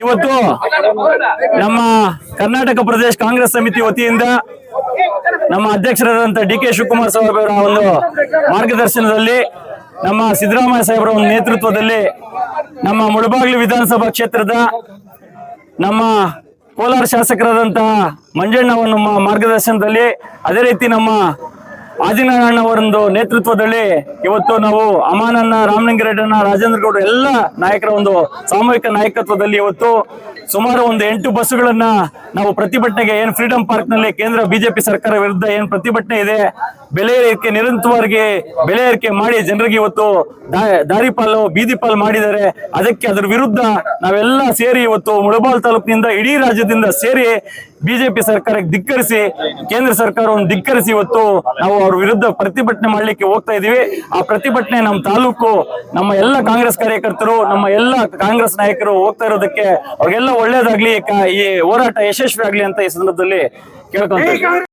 ಇವತ್ತು ನಮ್ಮ ಕರ್ನಾಟಕ ಪ್ರದೇಶ ಕಾಂಗ್ರೆಸ್ ಸಮಿತಿ ವತಿಯಿಂದ ನಮ್ಮ ಅಧ್ಯಕ್ಷರಾದಂತ ಡಿ ಕೆ ಶಿವಕುಮಾರ್ ಸಾಹೇಬರ ಒಂದು ಮಾರ್ಗದರ್ಶನದಲ್ಲಿ ನಮ್ಮ ಸಿದ್ದರಾಮಯ್ಯ ಸಾಹೇಬರ ಒಂದು ನೇತೃತ್ವದಲ್ಲಿ ನಮ್ಮ ಮುಳಬಾಗಿಲು ವಿಧಾನಸಭಾ ಕ್ಷೇತ್ರದ ನಮ್ಮ ಕೋಲಾರ ಶಾಸಕರಾದಂತಹ ಮಂಜಣ್ಣ ಅವರ ನಮ್ಮ ಮಾರ್ಗದರ್ಶನದಲ್ಲಿ ಅದೇ ರೀತಿ ನಮ್ಮ ಆದಿನಾರಾಯಣ ಅವರೊಂದು ನೇತೃತ್ವದಲ್ಲಿ ಇವತ್ತು ನಾವು ಅಮಾನನ್ನ, ರಾಮಲಿಂಗರೆಡ್ಡನ, ರಾಜೇಂದ್ರ ಗೌಡ ಎಲ್ಲ ನಾಯಕರ ಒಂದು ಸಾಮೂಹಿಕ ನಾಯಕತ್ವದಲ್ಲಿ ಇವತ್ತು ಸುಮಾರು ಒಂದು ಎಂಟು ಬಸ್ಸುಗಳನ್ನ ನಾವು ಪ್ರತಿಭಟನೆಗೆ, ಏನ್ ಫ್ರೀಡಂ ಪಾರ್ಕ್ನಲ್ಲಿ ಕೇಂದ್ರ ಬಿಜೆಪಿ ಸರ್ಕಾರ ವಿರುದ್ಧ ಏನ್ ಪ್ರತಿಭಟನೆ ಇದೆ ಬೆಲೆ ಏರಿಕೆ ನಿರಂತರವಾಗಿ ಬೆಲೆ ಏರಿಕೆ ಮಾಡಿ ಜನರಿಗೆ ಇವತ್ತು ದಾರಿಪಾಲು ದಾರಿ ಪಾಲು, ಬೀದಿ ಪಾಲು ಮಾಡಿದ್ದಾರೆ. ಅದಕ್ಕೆ ಅದರ ವಿರುದ್ಧ ನಾವೆಲ್ಲ ಸೇರಿ ಇವತ್ತು ಮುಳಬಾಲ್ ತಾಲೂಕಿನಿಂದ ಇಡೀ ರಾಜ್ಯದಿಂದ ಸೇರಿ ಬಿಜೆಪಿ ಸರ್ಕಾರಕ್ಕೆ ಧಿಕ್ಕರಿಸಿ, ಕೇಂದ್ರ ಸರ್ಕಾರವನ್ನು ಧಿಕ್ಕರಿಸಿ ಇವತ್ತು ನಾವು ಅವ್ರ ವಿರುದ್ಧ ಪ್ರತಿಭಟನೆ ಮಾಡ್ಲಿಕ್ಕೆ ಹೋಗ್ತಾ ಇದೀವಿ. ಆ ಪ್ರತಿಭಟನೆ ನಮ್ಮ ತಾಲೂಕು, ನಮ್ಮ ಎಲ್ಲ ಕಾಂಗ್ರೆಸ್ ಕಾರ್ಯಕರ್ತರು, ನಮ್ಮ ಎಲ್ಲ ಕಾಂಗ್ರೆಸ್ ನಾಯಕರು ಹೋಗ್ತಾ ಇರೋದಕ್ಕೆ ಅವ್ರಿಗೆಲ್ಲ ಒಳ್ಳೇದಾಗ್ಲಿ ಈ ಹೋರಾಟ ಯಶಸ್ವಿ ಆಗ್ಲಿ ಅಂತ ಈ ಸಂದರ್ಭದಲ್ಲಿ ಕೇಳ್ಕೊಂತ